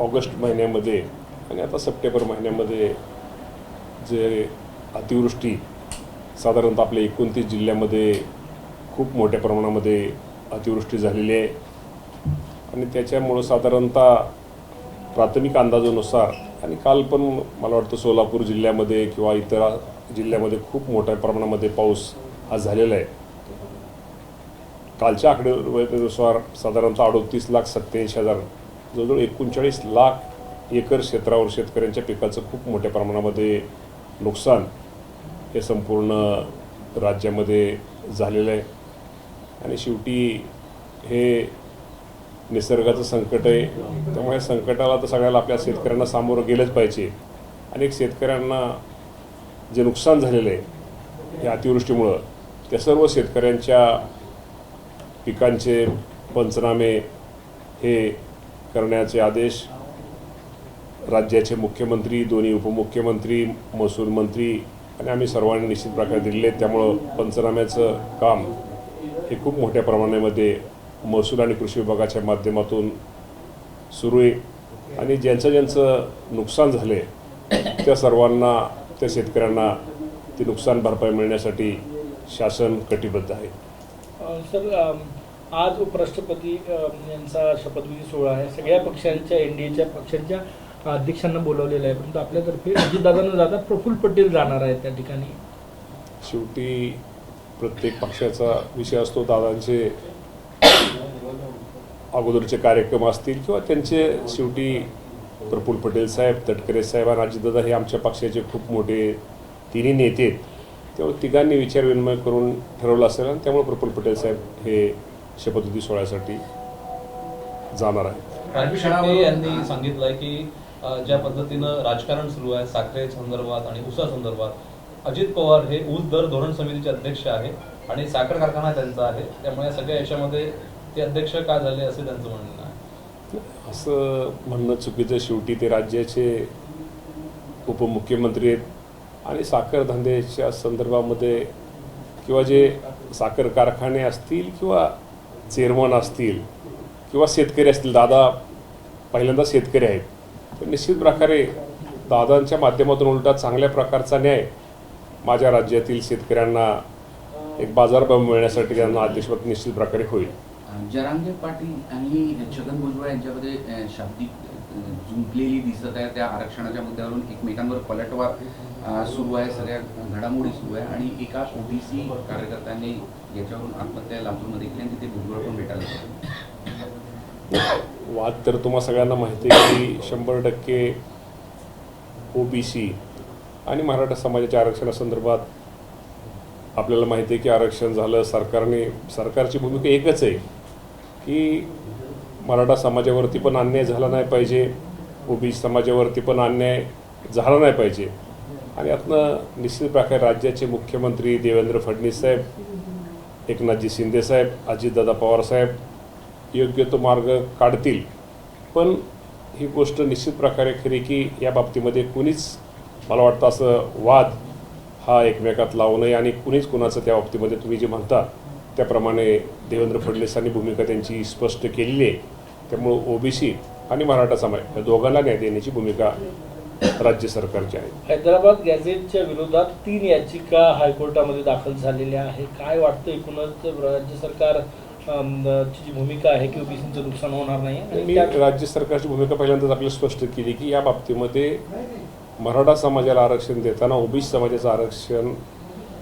August महिन्यामध्ये आणि आता सप्टेंबर महिन्यामध्ये जे अतिवृष्टी साधारणतः आपल्या एकोणतीस जिल्ह्यामध्ये खूप मोठ्या प्रमाणामध्ये अतिवृष्टी झालेली आहे. आणि त्याच्यामुळं साधारणतः प्राथमिक अंदाजानुसार आणि काल पण मला वाटतं सोलापूर जिल्ह्यामध्ये किंवा इतर जिल्ह्यामध्ये खूप मोठ्या प्रमाणामध्ये पाऊस हा झालेला आहे. कालच्या आकडेनुसार साधारणतः अडोतीस लाख सत्याऐंशी हजार जवळजवळ एकोणचाळीस लाख एकर क्षेत्रावर शेतकऱ्यांच्या पिकाचं खूप मोठ्या प्रमाणामध्ये नुकसान हे संपूर्ण राज्यामध्ये झालेलं आहे. आणि शेवटी हे निसर्गाचं संकट आहे. त्यामुळे संकटाला तर सगळ्याला आपल्या शेतकऱ्यांना सामोरं गेलंच पाहिजे. अनेक शेतकऱ्यांना जे नुकसान झालेलं आहे या अतिवृष्टीमुळं त्या सर्व शेतकऱ्यांच्या पिकांचे पंचनामे हे करण्याचे आदेश राज्याचे मुख्यमंत्री दोन्ही उपमुख्यमंत्री महसूल मंत्री आणि आम्ही सर्वांनी निश्चित प्रकारे दिलेले आहेत. त्यामुळं पंचनाम्याचं काम हे खूप मोठ्या प्रमाणामध्ये महसूल आणि कृषी विभागाच्या माध्यमातून सुरू आहे. आणि ज्यांचं ज्यांचं नुकसान झाले त्या सर्वांना त्या शेतकऱ्यांना ती नुकसान भरपाई मिळण्यासाठी शासन कटिबद्ध आहे. सर आज उपराष्ट्रपती यांचा शपथविधी सोहळा आहे. सगळ्या पक्षांच्या एन डी एच्या पक्षांच्या अध्यक्षांना बोलवलेलं आहे. परंतु आपल्यातर्फे अजितदादांना जाता प्रफुल्ल पटेल जाणार आहेत त्या ठिकाणी. शेवटी प्रत्येक पक्षाचा विषय असतो दादांचे अगोदरचे कार्यक्रम असतील किंवा त्यांचे शेवटी प्रफुल्ल पटेल साहेब तटकरे साहेब आणि अजितदादा हे आमच्या पक्षाचे खूप मोठे तिन्ही नेते आहेत. त्यामुळे तिघांनी विचारविनिमय करून ठरवलं असेल आणि त्यामुळे प्रफुल्ल पटेल साहेब हे शपथविधी सोहळ्यासाठी जाणार आहेत. राजू शेट्टी यांनी सांगितलंय की ज्या पद्धतीनं राजकारण सुरू आहे साखरे संदर्भात आणि ऊसा संदर्भात अजित पवार हे ऊस दर धोरण समितीचे अध्यक्ष आहे आणि साखर कारखाना त्यांचा आहे. त्यामुळे सगळ्या याच्यामध्ये ते अध्यक्ष का झाले असे त्यांचं म्हणणं आहे. असं म्हणणं चुकीचं शेवटी ते राज्याचे उपमुख्यमंत्री आहेत आणि साखर धंद्याच्या संदर्भामध्ये किंवा जे साखर कारखाने असतील किंवा चेअरमन असतील किंवा शेतकरी असतील दादा पहिल्यांदा शेतकरी आहेत तर निश्चित प्रकारे दादांच्या माध्यमातून उलटा चांगल्या प्रकारचा न्याय माझ्या राज्यातील शेतकऱ्यांना एक बाजारभाव मिळण्यासाठी त्यांना अध्यक्षपद निश्चित प्रकारे होईल. जरांगे पाटील आणि छगन भुजबळ यांच्यामध्ये शाब्दिक जुंपलेली दिसत आहे. त्या आरक्षणाच्या मुद्द्यावरून एकमेकांवर पलटवार सुरू आहे. सगळ्या घडामोडी सुरू आहे. आणि एका ओबीसी कार्यकर्त्यांनी याच्यावरून आत्महत्या लातूरमध्ये केली आणि तिथे भुजबळ पण भेटायला वाद तर तुम्हा सगळ्यांना माहिती आहे की शंभर टक्के ओबीसी आणि मराठा समाजाच्या आरक्षणासंदर्भात आपल्याला माहिती आहे की आरक्षण झालं. सरकारने सरकारची भूमिका एकच आहे की मराठा समाजावरती पण अन्याय झाला नाही पाहिजे. ओबीसी समाजावरती पण अन्याय झाला नाही पाहिजे. आणि यातनं निश्चित प्रकारे राज्याचे मुख्यमंत्री देवेंद्र फडणवीस साहेब एकनाथजी शिंदे साहेब अजितदादा पवार साहेब योग्य तो मार्ग काढतील. पण ही गोष्ट निश्चित प्रकारे खरी की या बाबतीमध्ये कुणीच मला वाटतं असं वाद हा एकमेकात लावू नये आणि कुणीच कुणाचं त्या बाबतीमध्ये तुम्ही जे म्हणता त्याप्रमाणे देवेंद्र फडणवीसांनी भूमिका त्यांची स्पष्ट केलेली आहे. त्यामुळं ओबीसी आणि मराठा समाज या दोघांना न्याय देण्याची भूमिका राज्य सरकारची आहे. हैदराबाद गॅझेटच्या विरोधात तीन याचिका हायकोर्टामध्ये दाखल झालेल्या आहे काय वाटतं एकूणच राज्य सरकार ची जी भूमिका आहे की ओबीसीचं नुकसान होणार नाही? आणि मी राज्य सरकारची भूमिका पहिल्यांदाच आपल्याला स्पष्ट केली की या बाबतीमध्ये मराठा समाजाला आरक्षण देताना ओबीसी समाजाचं आरक्षण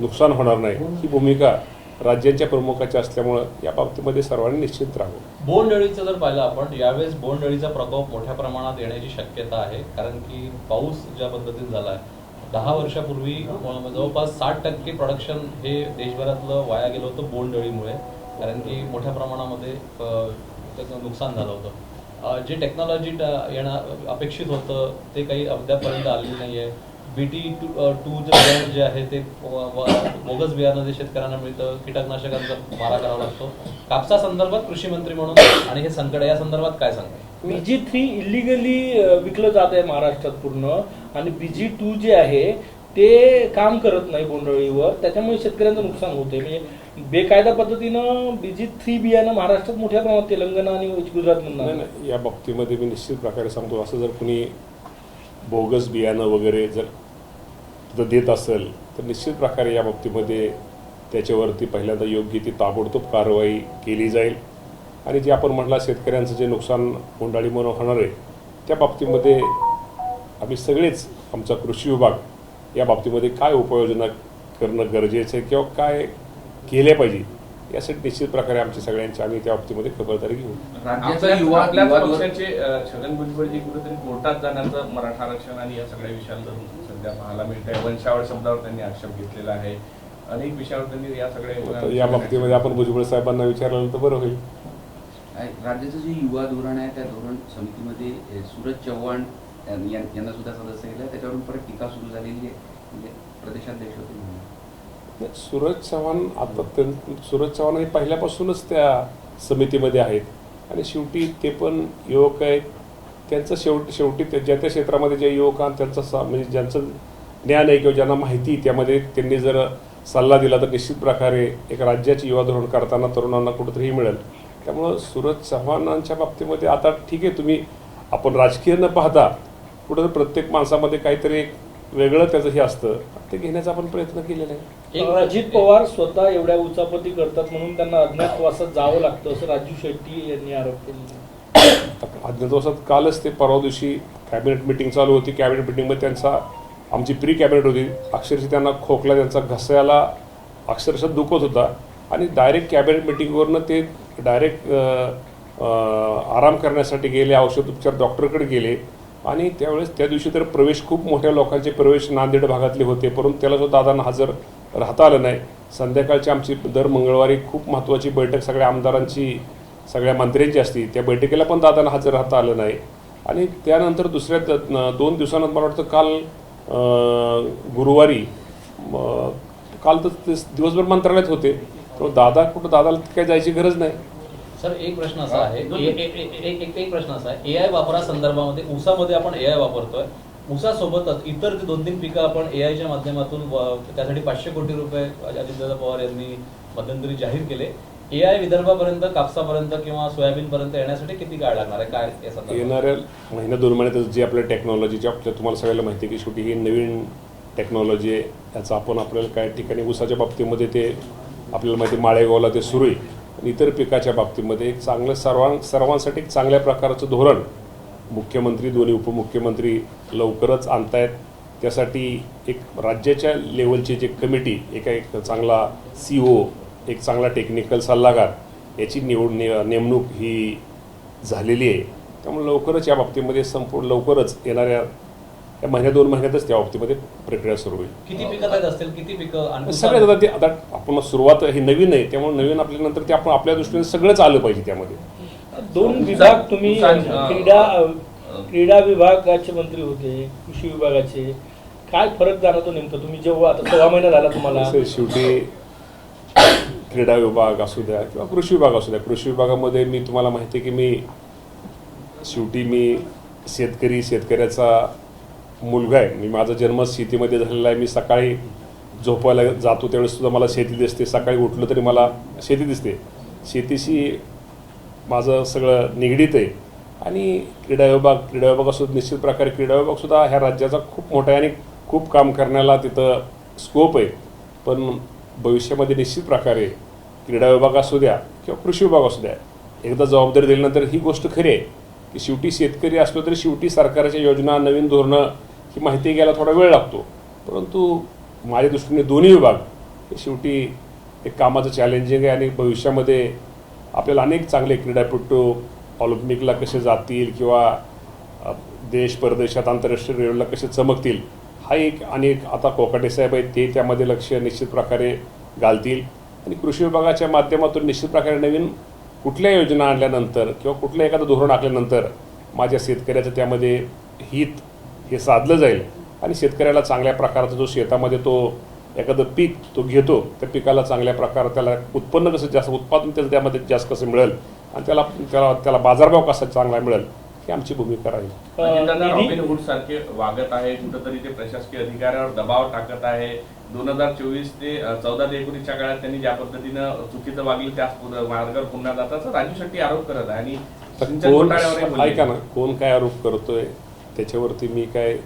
नुकसान होणार नाही. ही भूमिका राज्याच्या प्रमुखाच्या असल्यामुळं या बाबतीमध्ये सर्वांनी निश्चित राहावं. बोंडअळीचं जर पाहिलं आपण यावेळेस बोंडअळीचा प्रकोप मोठ्या प्रमाणात येण्याची शक्यता आहे कारण की पाऊस ज्या पद्धतीने झाला आहे दहा वर्षापूर्वी जवळपास साठ टक्के प्रोडक्शन हे देशभरातलं वाया गेलं होतं बोंडअळीमुळे कारण की मोठ्या प्रमाणामध्ये त्याचं नुकसान झालं होतं. जे टेक्नॉलॉजी येणं अपेक्षित होतं ते काही अद्यापपर्यंत आलेलं नाही आहे बी टी टू टूचं बियाणं जे आहे ते व- व- बोगस बियाणं जे शेतकऱ्यांना मिळतं कीटकनाशकांचा मारा करावा लागतो. कापसा संदर्भात कृषी मंत्री म्हणून आणि हे संकट या संदर्भात काय सांगते बीजी थ्री इलिगली विकलं जात आहे महाराष्ट्रात पूर्ण आणि बीजी टू जे आहे ते काम करत नाही बोंडअळीवर. त्याच्यामुळे शेतकऱ्यांचं नुकसान होते म्हणजे बेकायदा पद्धतीनं बीजी थ्री बियाणं महाराष्ट्रात मोठ्या प्रमाणात तेलंगणा आणि गुजरात नाही म्हणून नाही. या बाबतीमध्ये मी निश्चित प्रकारे सांगतो. असं जर कुणी बोगस बियाणं वगैरे जर तिथं देत असेल तर निश्चित प्रकारे या बाबतीमध्ये त्याच्यावरती पहिल्यांदा योग्य ती ताबडतोब कारवाई केली जाईल. आणि जे आपण म्हटलं शेतकऱ्यांचं जे नुकसान उंडाळीमुळे होणार आहे त्या बाबतीमध्ये आम्ही सगळेच आमचा कृषी विभाग या बाबतीमध्ये काय उपाययोजना करणं गरजेचं आहे किंवा काय केले पाहिजे यासाठी निश्चित प्रकारे आमची सगळ्यांची आम्ही त्या बाबतीमध्ये खबरदारी घेऊ. राज्याचा युवा पक्षाचे छगन भुजबळजी कुठेतरी कोर्टात जाण्याचं मराठा आरक्षण आणि या सगळ्या विषयांवर सध्या पाहायला मिळतंय. वंशावळ शब्दावर त्यांनी आक्षेप घेतलेला आहे. अनेक विषयावर त्यांनी या सगळ्या या बाबतीमध्ये आपण भुजबळ साहेबांना विचारलं तर बरं होईल. आहे. राज्याचं जे युवा धोरण आहे त्या धोरण समितीमध्ये सूरज चव्हाण यांना सुद्धा सदस्य केलं. त्याच्यावरून परत टीका सुरू झालेली आहे. म्हणजे प्रदेशाध्यक्ष होते सूरज चव्हाण आता सूरज चव्हाण हे पहिल्यापासूनच त्या समितीमध्ये आहेत. आणि शेवटी ते पण युवक आहेत. त्यांचं शेवट शेवटी ते- ज्या त्या क्षेत्रामध्ये जे युवक आहेत त्यांचं सा- म्हणजे ज्यांचं ज्ञान आहे किंवा ज्यांना माहिती त्यामध्ये त्यांनी जर सल्ला दिला तर निश्चित प्रकारे एक राज्याचे युवा धोरण करताना तरुणांना कुठंतरी मिळेल. त्यामुळं सूरज चव्हाणांच्या बाबतीमध्ये आता ठीक आहे तुम्ही आपण राजकीय न पाहता कुठं प्रत्येक माणसामध्ये काहीतरी एक वेगळं त्याचं हे असतं. ते घेण्याचा आपण प्रयत्न केलेला आहे. एक अजित पवार स्वतः एवढ्या उचापती करतात म्हणून त्यांना अज्ञातवासात जावं लागतं असं राजू शेट्टी यांनी आरोप केला अज्ञातवासात कालच ते परवा दिवशी कॅबिनेट मिटिंग चालू होती. कॅबिनेट मिटिंगमध्ये त्यांचा आमची प्री कॅबिनेट होती. अक्षरशः त्यांना खोकला त्यांचा घसायला अक्षरशः दुखत होता. आणि डायरेक्ट कॅबिनेट मिटिंगवरनं ते डायरेक्ट आराम करण्यासाठी गेले औषध उपचार डॉक्टरकडे गेले. आणि त्यावेळेस त्या दिवशी तर प्रवेश खूप मोठ्या लोकांचे प्रवेश नांदेड भागातले होते परंतु त्याला सुद्धा दादांना हजर राहता आलं नाही. संध्याकाळची आमची दर मंगळवारी खूप महत्त्वाची बैठक सगळ्या आमदारांची सगळ्या मंत्र्यांची असती. त्या बैठकीला पण दादांना हजर राहता आलं नाही. आणि त्यानंतर दुसऱ्या द- दोन दिवसानंतर मला वाटतं काल गुरुवारी काल तर दिवसभर मंत्रालयात होते. तर दादा कुठं दादाला काय जायची गरज नाही. सर एक प्रश्न असा आहे. एक एक प्रश्न असा आहे. एआय वापरा संदर्भामध्ये ऊसामध्ये आपण एआय वापरतोय. ऊसासोबतच इतर ते दोन तीन पिकं आपण एआयच्या माध्यमातून त्यासाठी पाचशे कोटी रुपये अजितदादा पवार यांनी मध्यंतरी जाहीर केले. एआय विदर्भापर्यंत कापसापर्यंत किंवा सोयाबीन पर्यंत येण्यासाठी किती काळ लागणार आहे? काय या संदर्भात? येणाऱ्या महिन्या दोन महिन्यात जी आपल्या टेक्नॉलॉजीची आपल्या तुम्हाला सगळ्याला माहिती आहे की शेवटी ही नवीन टेक्नॉलॉजी आहे. याचा आपण आपल्याला काही ठिकाणी ऊसाच्या बाबतीमध्ये ते आपल्याला माहिती माळेगावला ते सुरू आहे. इतर पिकाच्या बाबतीमध्ये एक चांगलं सर्वां सर्वांसाठी एक चांगल्या प्रकारचं धोरण मुख्यमंत्री दोन्ही उपमुख्यमंत्री लवकरच आणतायत. त्यासाठी एक राज्याच्या लेवलची जे कमिटी एका एक चांगला सी ओ एक चांगला टेक्निकल सल्लागार याची निवड ने- नेमणूक ही झालेली आहे. त्यामुळे लवकरच या बाबतीमध्ये संपूर्ण लवकरच येणाऱ्या या महिन्या दोन महिन्यातच त्या बाबतीमध्ये प्रक्रिया सुरू होईल. किती पिकं असतील? किती पिकं आणि सगळ्यात आता ते आता आपण सुरुवात ही नवीन आहे त्यामुळे नवीन आपल्यानंतर ते आपण आपल्या दृष्टीने सगळंच आलं पाहिजे त्यामध्ये. दोन विभाग तुम्ही क्रीडा क्रीडा विभागाचे मंत्री होते कृषी विभागाचे. काय फरक जाणवतो नेमकं? तुम्ही जेव्हा आता सव्वा महिना झाला तुम्हाला. शेवटी क्रीडा विभाग असू द्या किंवा कृषी विभाग असू द्या कृषी विभागामध्ये मी तुम्हाला माहिती आहे की मी शेवटी मी शेतकरी शेतकऱ्याचा मुलगा आहे. मी माझा जन्म शेतीमध्ये झालेला आहे. मी सकाळी झोपायला जातो. त्यावेळेस सुद्धा मला शेती दिसते. सकाळी उठलं तरी मला शेती दिसते. शेतीशी माझं सगळं निगडीत आहे. आणि क्रीडा विभाग क्रीडा विभाग निश्चित प्रकारे क्रीडा विभागसुद्धा ह्या राज्याचा खूप मोठा आहे आणि खूप काम करण्याला तिथं स्कोप आहे. पण भविष्यामध्ये निश्चित प्रकारे क्रीडा विभाग असू द्या किंवा कृषी विभाग असू द्या एकदा जबाबदारी दिल्यानंतर ही गोष्ट खरी आहे की शेवटी शेतकरी असलो तरी शेवटी सरकारच्या योजना नवीन धोरणं ही माहिती घ्यायला थोडा वेळ लागतो. परंतु माझ्या दृष्टीने दोन्ही विभाग हे शेवटी एक कामाचं चॅलेंजिंग आहे आणि भविष्यामध्ये आपल्याला अनेक चांगले क्रीडापटू ऑलिम्पिकला कसे जातील किंवा देश परदेशात आंतरराष्ट्रीय लेवलला कसे चमकतील हा एक आणि एक आता कोकाटे साहेब आहेत ते त्यामध्ये लक्ष निश्चित प्रकारे घालतील. आणि कृषी विभागाच्या माध्यमातून निश्चित प्रकारे नवीन कुठल्या योजना आणल्यानंतर किंवा कुठलं एखादं धोरण आखल्यानंतर माझ्या शेतकऱ्याचं त्यामध्ये हित हे साधलं जाईल. आणि शेतकऱ्याला चांगल्या प्रकारचा जो शेतामध्ये तो एखादं पीक तो घेतो त्या पिकाला चांगल्या प्रकारे त्याला उत्पन्न कसं जास्त उत्पादन त्याचं त्यामध्ये जास्त कसं मिळेल आणि त्याला त्याला त्याला बाजारभाव कसा चांगला मिळेल ही आमची भूमिका राहील. रॉबिनहूड सारखे वागत आहे कुठंतरी ते प्रशासकीय अधिकाऱ्यावर दबाव टाकत आहे. दोन हजार चोवीस ते चौदा ते एकोणीसच्या काळात त्यांनी ज्या पद्धतीनं चुकीचं वागलं त्याच मार्गावर पुन्हा जाताचा राजू शेट्टी आरोप करत आहे. आणि. ऐका ना कोण काय आरोप करतोय त्याच्यावरती मी काय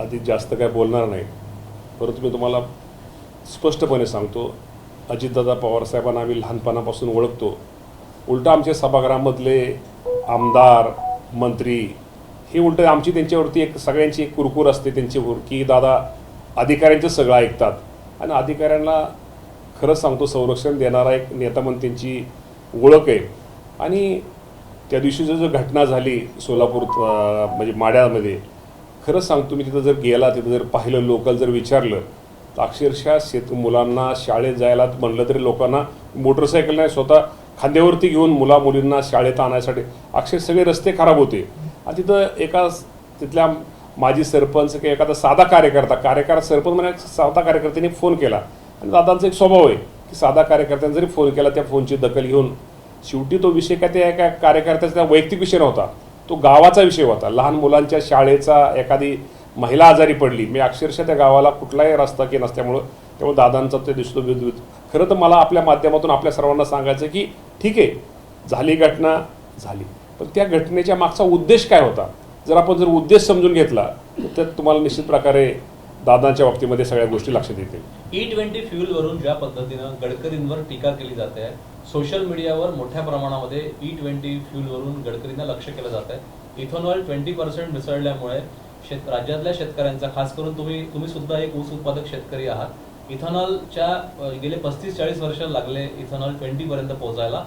अधिक जास्त काय बोलणार नाही. परंतु मी तुम्हाला स्पष्टपणे सांगतो अजितदादा पवारसाहेबांना आम्ही लहानपणापासून ओळखतो. उलटं आमच्या सभागृहामधले आमदार मंत्री हे उलटं आमची त्यांच्यावरती एक सगळ्यांची एक कुरकुर असते त्यांच्यावर की दादा अधिकाऱ्यांचं सगळं ऐकतात. आणि अधिकाऱ्यांना खरंच सांगतो संरक्षण देणारा एक नेता म्हणून त्यांची ओळख आहे. आणि त्या दिवशी जो घटना झाली सोलापूर म्हणजे माड्यामध्ये खरंच सांगतो मी तिथं जर गेला तिथं जर पाहिलं लोकल जर विचारलं तर अक्षरशः शेत मुलांना शाळेत जायला म्हणलं तरी लोकांना मोटरसायकल नाही स्वतः खांद्यावरती घेऊन मुला मुलींना शाळेत आणायसाठी. अक्षर सगळे रस्ते खराब होते. आणि तिथं एका तिथल्या माजी सरपंच किंवा एखादा साधा कार्यकर्ता कार्यकर्ता सरपंच म्हणजे साधा कार्यकर्त्यांनी फोन केला. आणि दादांचा एक स्वभाव आहे की साधा कार्यकर्त्यांनी जरी फोन केला त्या फोनची दखल घेऊन शेवटी तो विषय काय त्या एका कार्यकर्त्याचा वैयक्तिक विषय नव्हता. तो गावाचा विषय होता. लहान मुलांच्या शाळेचा एखादी महिला आजारी पडली. मी अक्षरशः त्या गावाला कुठलाही रस्ता की नसल्यामुळं त्यामुळे दादांचा ते दिसतो विद्युत खरं तर मला आपल्या माध्यमातून आपल्या सर्वांना सांगायचं की ठीक आहे झाली घटना झाली. पण त्या घटनेच्या मागचा उद्देश काय होता? जर आपण जर उद्देश समजून घेतला तर त्यात तुम्हाला निश्चित प्रकारे दादांच्या बाबतीमध्ये सगळ्या गोष्टी लक्षात येतील. ई ट्वेंटी फ्युलवरून ज्या पद्धतीनं गडकरींवर टीका केली जाते सोशल मीडियावर मोठ्या प्रमाणामध्ये e ई ट्वेंटी फ्युलवरून गडकरींना लक्ष केलं जात आहे इथेनॉल ट्वेंटी पर्सेंट मिसळल्यामुळे शेत राज्यातल्या शेतकऱ्यांचा खास करून तुम्ही तुम्ही सुद्धा एक ऊस उत्पादक शेतकरी आहात. इथेनॉलच्या गेले पस्तीस चाळीस वर्ष लागले इथेनॉल ट्वेंटीपर्यंत पोहोचायला.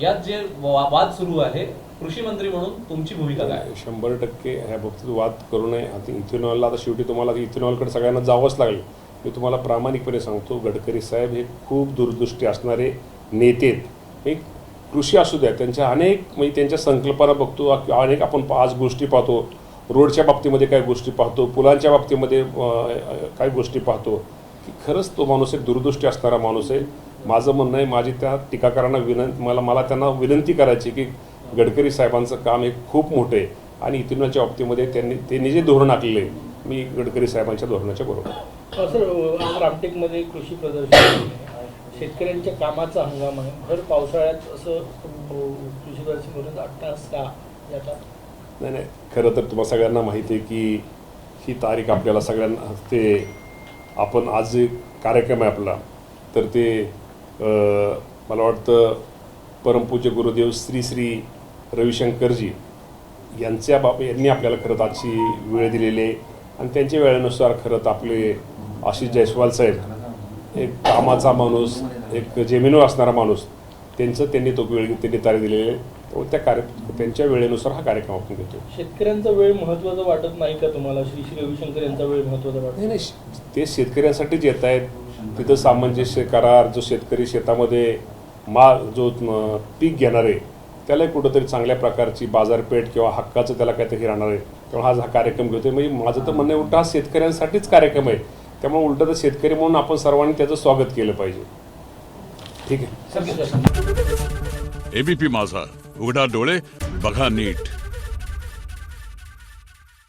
यात जे वाद सुरू आहे कृषी मंत्री म्हणून तुमची भूमिका काय? आहे? शंभर टक्के ह्या बाबतीत वाद करू नये. आता इथेनॉलला आता शेवटी तुम्हाला इथेनॉलकडे सगळ्यांना जावंच लागेल. मी तुम्हाला प्रामाणिकपणे सांगतो गडकरी साहेब हे खूप दूरदृष्टी असणारे नेते एक कृषी असू द्या त्यांच्या अनेक म्हणजे त्यांच्या संकल्पना बघतो अनेक आपण आज गोष्टी पाहतो. रोडच्या बाबतीमध्ये काही गोष्टी पाहतो पुलांच्या बाबतीमध्ये काय काही गोष्टी पाहतो. की खरंच तो माणूस एक दूरदृष्टी असणारा माणूस आहे. माझं म्हणणं आहे माझी त्या टीकाकारांना विनंती मला मला त्यांना विनंती करायची की गडकरी साहेबांचं काम हे खूप मोठं आहे. आणि इथूनच्या बाबतीमध्ये त्यांनी त्यांनी जे धोरण आखलेलं आहे मी गडकरी साहेबांच्या धोरणाच्या बरोबर. सर रामटेकमध्ये कृषी प्रदर्शन शेतकऱ्यांच्या कामाचा हंगाम आहे. भर पावसाळ्यात असं अ, आठ तास का? याचा नाही नाही. खरं तर तुम्हाला सगळ्यांना माहिती आहे की ही तारीख आपल्याला सगळ्यांना ते आपण आज जे कार्यक्रम आहे आपला तर ते मला वाटतं परमपूज्य गुरुदेव श्री श्री रविशंकरजी यांच्या बाब यांनी आपल्याला खरंच आजची वेळ दिलेली आहे. आणि त्यांच्या वेळेनुसार खरंच आपले आशिष जयस्वाल साहेब एक कामाचा माणूस एक जेमिनो असणारा माणूस त्यांचं त्यांनी तो वेळ त्यांनी तारीख दिलेली त्या कार्य त्यांच्या वेळेनुसार हा कार्यक्रम आपण घेतो. शेतकऱ्यांचा वेळ महत्त्वाचा वाटत नाही का तुम्हाला? श्री श्री रविशंकर यांचा वेळ महत्त्वाचा वाटतो नाही ते शेतकऱ्यांसाठीच येत आहेत. तिथं सामंजस्य करार जो शेतकरी शेतामध्ये माल जो पीक घेणार आहे त्यालाही कुठंतरी चांगल्या प्रकारची बाजारपेठ किंवा हक्काचं त्याला काहीतरी राहणार आहे. आज हा कार्यक्रम घेतोय. म्हणजे माझं तर म्हणणं उलटा हा शेतकऱ्यांसाठीच कार्यक्रम आहे. त्यामुळे उलटं तर शेतकरी म्हणून आपण सर्वांनी त्याचं स्वागत केलं पाहिजे. ठीक आहे? सर एबीपी माझा. उघडा डोळे बघा नीट.